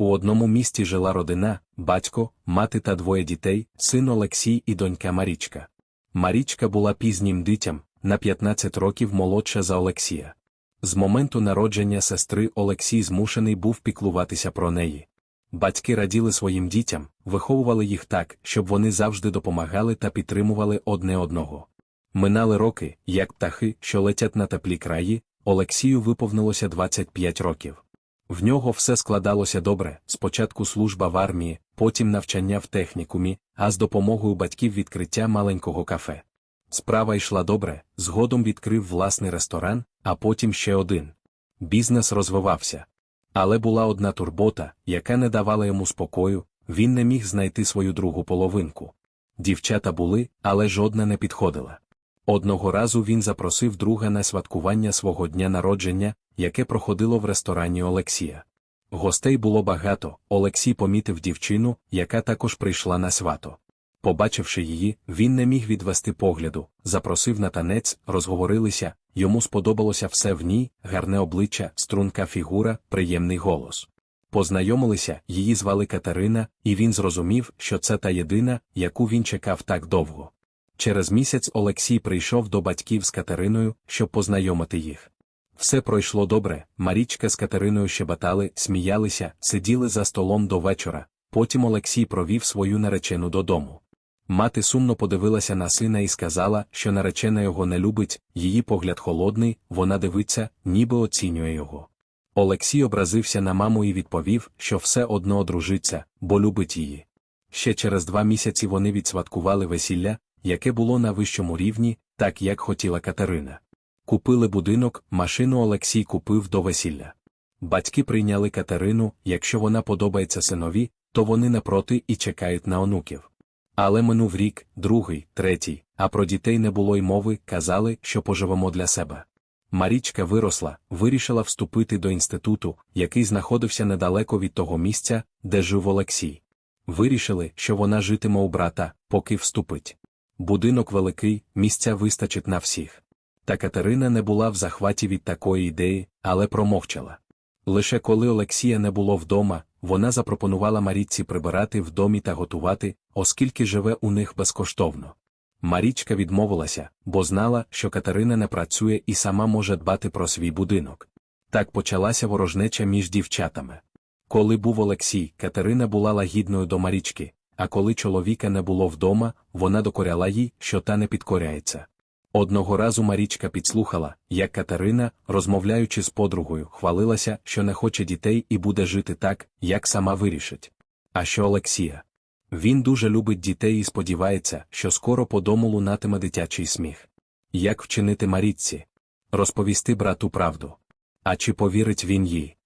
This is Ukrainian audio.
У одному місті жила родина, батько, мати та двоє дітей, син Олексій і донька Марічка. Марічка була пізнім дитям, на 15 років молодша за Олексія. З моменту народження сестри Олексій змушений був піклуватися про неї. Батьки раділи своїм дітям, виховували їх так, щоб вони завжди допомагали та підтримували одне одного. Минали роки, як птахи, що летять на теплі краї, Олексію виповнилося 25 років. В нього все складалося добре, спочатку служба в армії, потім навчання в технікумі, а з допомогою батьків відкриття маленького кафе. Справа йшла добре, згодом відкрив власний ресторан, а потім ще один. Бізнес розвивався. Але була одна турбота, яка не давала йому спокою, він не міг знайти свою другу половинку. Дівчата були, але жодна не підходила. Одного разу він запросив друга на святкування свого дня народження, яке проходило в ресторані Олексія. Гостей було багато, Олексій помітив дівчину, яка також прийшла на свято. Побачивши її, він не міг відвести погляду, запросив на танець, розговорилися, йому сподобалося все в ній, гарне обличчя, струнка фігура, приємний голос. Познайомилися, її звали Катерина, і він зрозумів, що це та єдина, яку він чекав так довго. Через місяць Олексій прийшов до батьків з Катериною, щоб познайомити їх. Все пройшло добре, Марічка з Катериною щебетали, сміялися, сиділи за столом до вечора, потім Олексій провів свою наречену додому. Мати сумно подивилася на сина і сказала, що наречена його не любить, її погляд холодний, вона дивиться, ніби оцінює його. Олексій образився на маму і відповів, що все одно одружиться, бо любить її. Ще через два місяці вони відсвяткували весілля, яке було на вищому рівні, так як хотіла Катерина. Купили будинок, машину Олексій купив до весілля. Батьки прийняли Катерину, якщо вона подобається синові, то вони не проти і чекають на онуків. Але минув рік, другий, третій, а про дітей не було й мови, казали, що поживемо для себе. Марічка виросла, вирішила вступити до інституту, який знаходився недалеко від того місця, де жив Олексій. Вирішили, що вона житиме у брата, поки вступить. Будинок великий, місця вистачить на всіх. Та Катерина не була в захваті від такої ідеї, але промовчала. Лише коли Олексія не було вдома, вона запропонувала Марічці прибирати в домі та готувати, оскільки живе у них безкоштовно. Марічка відмовилася, бо знала, що Катерина не працює і сама може дбати про свій будинок. Так почалася ворожнеча між дівчатами. Коли був Олексій, Катерина була лагідною до Марічки, а коли чоловіка не було вдома, вона докоряла їй, що та не підкоряється. Одного разу Марічка підслухала, як Катерина, розмовляючи з подругою, хвалилася, що не хоче дітей і буде жити так, як сама вирішить. А що Олексія? Він дуже любить дітей і сподівається, що скоро по дому лунатиме дитячий сміх. Як вчинити Марічці? Розповісти брату правду. А чи повірить він їй?